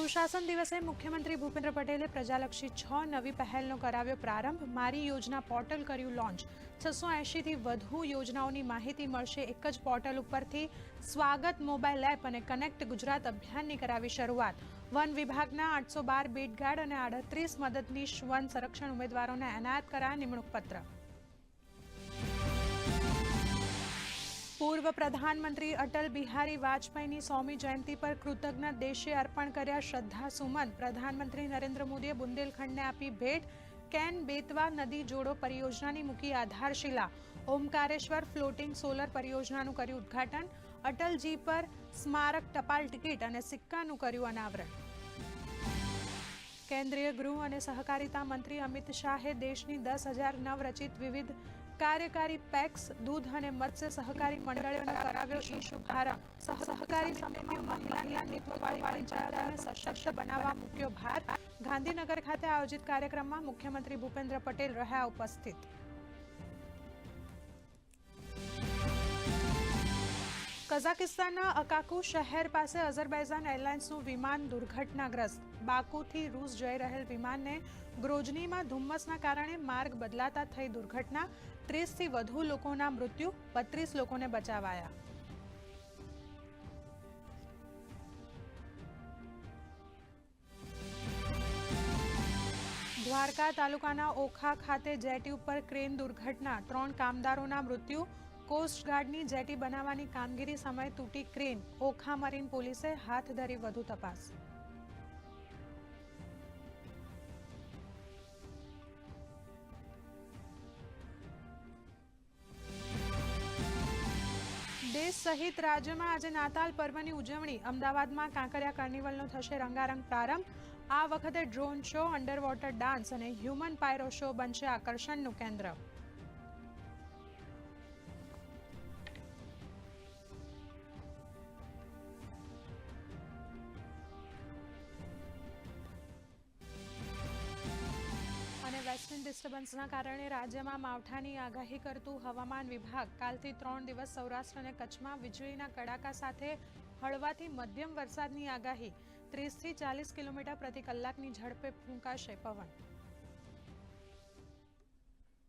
સુશાસન દિવસે મુખ્યમંત્રી ભૂપેન્દ્ર પટેલે પ્રજાલક્ષી છ નવી પહેલનો કરાવ્યો પ્રારંભ. મારી યોજના પોર્ટલ કર્યું લોન્ચ. છસો એંશીથી વધુ યોજનાઓની માહિતી મળશે. એક જ પોર્ટલ ઉપરથી સ્વાગત મોબાઈલ એપ અને કનેક્ટ ગુજરાત અભિયાનની કરાવી શરૂઆત. વન વિભાગના આઠસો બાર બેટગાર્ડ અને આડત્રીસ મદદનીશ વન સંરક્ષણ ઉમેદવારોને એનાયત કરાયા નિમણૂક પત્ર પૂર્વ પ્રધાનમંત્રી અટલ બિહારી વાજપેયીની સોમી જયંતિ પર કૃતજ્ઞ દેશે અર્પણ કર્યા શ્રદ્ધાસુમન પ્રધાનમંત્રી નરેન્દ્ર મોદીએ બુંદેલખંડને આપી ભેટ. કેન બેતવા નદી જોડો પરિયોજનાની મૂકી આધારશિલા. ઓમકારેશ્વર ફ્લોટિંગ સોલર પરિયોજનાનું કર્યું ઉદ્ઘાટન. અટલજી પર સ્મારક ટપાલ ટિકિટ અને સિક્કાનું કર્યું અનાવરણ. કેન્દ્રીય ગૃહ અને સહકારિતા મંત્રી અમિત શાહે દેશની દસ હજાર નવરચિત વિવિધ કાર્યકારી પેક્સ, દૂધ અને મત્સ્ય સહકારી મંડળીઓને કરાવ્યો ઈ શુભારંભ. સહકારી સમિતિઓ મહિલાની નેતૃત્વવાળી પંચાયતોને સશક્ત બનાવવા મૂક્યો ભાર. ગાંધીનગર ખાતે આયોજિત કાર્યક્રમમાં મુખ્યમંત્રી ભૂપેન્દ્ર પટેલ રહ્યા ઉપસ્થિત. કઝાકિસ્તાનના અકાકુ શહેર પાસે અઝરબૈઝાન એરલાઇન્સનું વિમાન દુર્ઘટનાગ્રસ્ત. બાકુથી રૂસ જઈ રહેલ વિમાનને ગ્રોજનીમાં ધુમ્મસના કારણે માર્ગ બદલાતા થઈ દુર્ઘટના. ત્રીસથી વધુ લોકોના મૃત્યુ, બત્રીસ લોકોને બચાવાયા. દ્વારકા તાલુકાના ઓખા ખાતે જેટી ઉપર ક્રેન દુર્ઘટના. ત્રણ કામદારોના મૃત્યુ કોસ્ટગાર્ડની જેટી બનાવવાની કામગીરી સમયે તૂટી ક્રેન ઓખા મરીન પોલીસે હાથ ધરી વધુ તપાસ. દેશ સહિત રાજ્યમાં આજે નાતાલ પર્વની ઉજવણી. અમદાવાદમાં કાંકરિયા કાર્નિવલનો થશે રંગારંગ પ્રારંભ. આ વખતે ડ્રોન શો અંડરવોટર ડાન્સ અને હ્યુમન પાયરો શો બનશે આકર્ષણનું કેન્દ્ર. વેસ્ટર્ન ડિસ્ટર્બન્સના કારણે રાજ્યમાં માવઠાની આગાહી કરતું હવામાન વિભાગ કાલથી ત્રણ દિવસ સૌરાષ્ટ્ર અને કચ્છમાં વીજળીના કડાકા સાથે હળવાથી મધ્યમ વરસાદની આગાહી. ત્રીસથી ચાલીસ કિલોમીટર પ્રતિ કલાકની ઝડપે ફૂંકાશે પવન.